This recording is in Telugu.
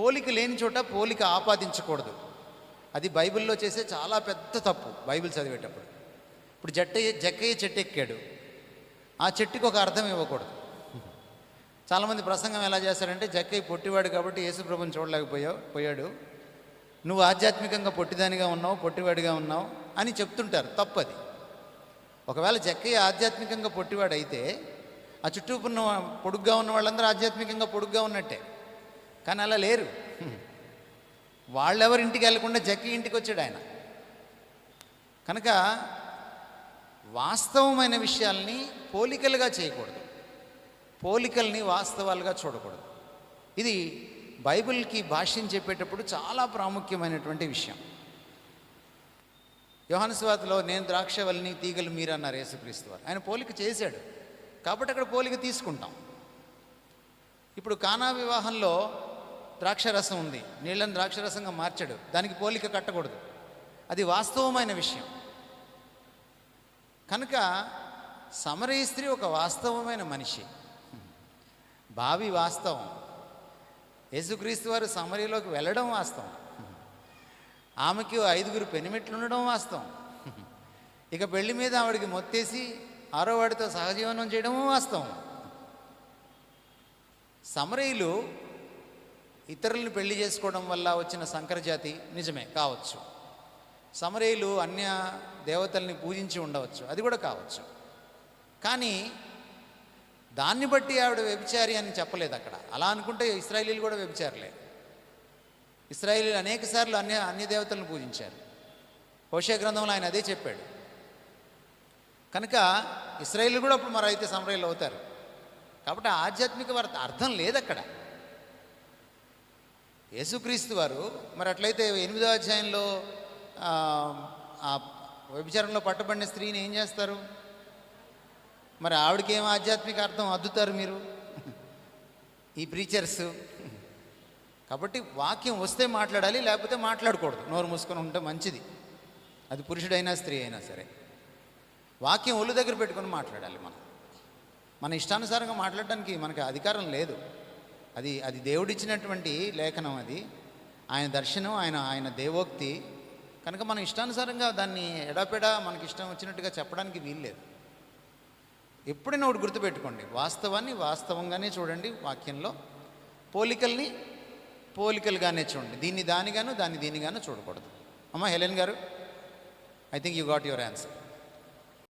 పోలిక లేని చోట పోలిక ఆపాదించకూడదు. అది బైబిల్లో చేసే చాలా పెద్ద తప్పు బైబిల్ చదివేటప్పుడు. ఇప్పుడు జట్టయ్య జక్కయ్య చెట్టు ఎక్కాడు ఆ చెట్టుకి ఒక అర్థం ఇవ్వకూడదు. చాలామంది ప్రసంగం ఎలా చేస్తారంటే జక్కయ్య పొట్టివాడు కాబట్టి యేసుప్రభుని చూడలేకపోయావు పోయాడు. నువ్వు ఆధ్యాత్మికంగా పొట్టిదానిగా ఉన్నావు పొట్టివాడిగా ఉన్నావు అని చెప్తుంటారు. తప్పది. ఒకవేళ జక్కయ్య ఆధ్యాత్మికంగా పొట్టివాడు అయితే ఆ చుట్టూ ఉన్న పొడుగ్గా ఉన్న వాళ్ళందరూ ఆధ్యాత్మికంగా పొడుగ్గా ఉన్నట్టే. కానీ అలా లేరు. వాళ్ళెవరి ఇంటికి వెళ్ళకుండా జక్కి ఇంటికి వచ్చాడు ఆయన. కనుక వాస్తవమైన విషయాల్ని పోలికలుగా చేయకూడదు. పోలికల్ని వాస్తవాలుగా చూడకూడదు. ఇది బైబిల్కి భాష్యం చెప్పేటప్పుడు చాలా ప్రాముఖ్యమైనటువంటి విషయం. యోహానుస్వాతిలో నేను ద్రాక్షవల్ని తీగలు మీరు అన్నారు యేసుక్రీస్తు వారు. ఆయన పోలిక చేశాడు. కాబట్టి అక్కడ పోలిక తీసుకుంటాం. ఇప్పుడు కానా వివాహంలో ద్రాక్షరసం ఉంది. నీళ్ళని ద్రాక్షరసంగా మార్చాడు. దానికి పోలిక కట్టకూడదు. అది వాస్తవమైన విషయం. కనుక సమరీ స్త్రీ ఒక వాస్తవమైన మనిషి. బావి వాస్తవం. యేసుక్రీస్తు వారు సమరీలోకి వెళ్ళడం వాస్తవం. ఆమెకి ఐదుగురు పెనిమిట్లు ఉండడం వాస్తవం. ఇక పెళ్ళి మీద ఆవిడకి మొత్తేసి ఆరో వాడితో సహజీవనం చేయడము వాస్తవం. సమరయులు ఇతరులను పెళ్ళి చేసుకోవడం వల్ల వచ్చిన సంకరజాతి నిజమే కావచ్చు. సమరేయులు అన్య దేవతల్ని పూజించి ఉండవచ్చు అది కూడా కావచ్చు. కానీ దాన్ని బట్టి ఆవిడ వ్యభిచారి అని చెప్పలేదు అక్కడ. అలా అనుకుంటే ఇస్రాయలీలు కూడా వ్యభిచారలే. ఇస్రాయలీలు అనేక సార్లు అన్య అన్య దేవతలను పూజించారు. హోషే గ్రంథంలో ఆయన అదే చెప్పాడు. కనుక ఇస్రాయేల్ కూడా అప్పుడు మరి అయితే అవుతారు. కాబట్టి ఆధ్యాత్మిక వార్త అర్థం లేదు అక్కడ. యేసుక్రీస్తు వారు మరి అట్లయితే ఎనిమిదో అధ్యాయంలో ఆ, వ్యభిచారంలో పట్టబడిన స్త్రీని ఏం చేస్తారు? మరి ఆవిడకి ఏం ఆధ్యాత్మిక అర్థం అద్దుతారు మీరు? ఈ ప్రీచర్స్ కాబట్టి వాక్యం వస్తే మాట్లాడాలి లేకపోతే మాట్లాడకూడదు. నోరు మూసుకొని ఉంటే మంచిది. అది పురుషుడైనా స్త్రీ అయినా సరే. వాక్యం ఒళ్ళు దగ్గర పెట్టుకొని మాట్లాడాలి మనం. మన ఇష్టానుసారంగా మాట్లాడడానికి మనకి అధికారం లేదు. అది అది దేవుడిచ్చినటువంటి లేఖనం అది. ఆయన దర్శనం ఆయన ఆయన దేవోక్తి. కనుక మనం ఇష్టానుసారంగా దాన్ని ఎడపెడా మనకి ఇష్టం వచ్చినట్టుగా చెప్పడానికి వీల్లేదు. ఎప్పుడైనా ఒకటి గుర్తుపెట్టుకోండి. వాస్తవాన్ని వాస్తవంగానే చూడండి వాక్యంలో. పోలికల్ని పోలికలుగానే చూడండి. దీన్ని దానిగాను దాన్ని దీనిగాను చూడకూడదు. అమ్మ హెలెన్ గారు I think you got your answer.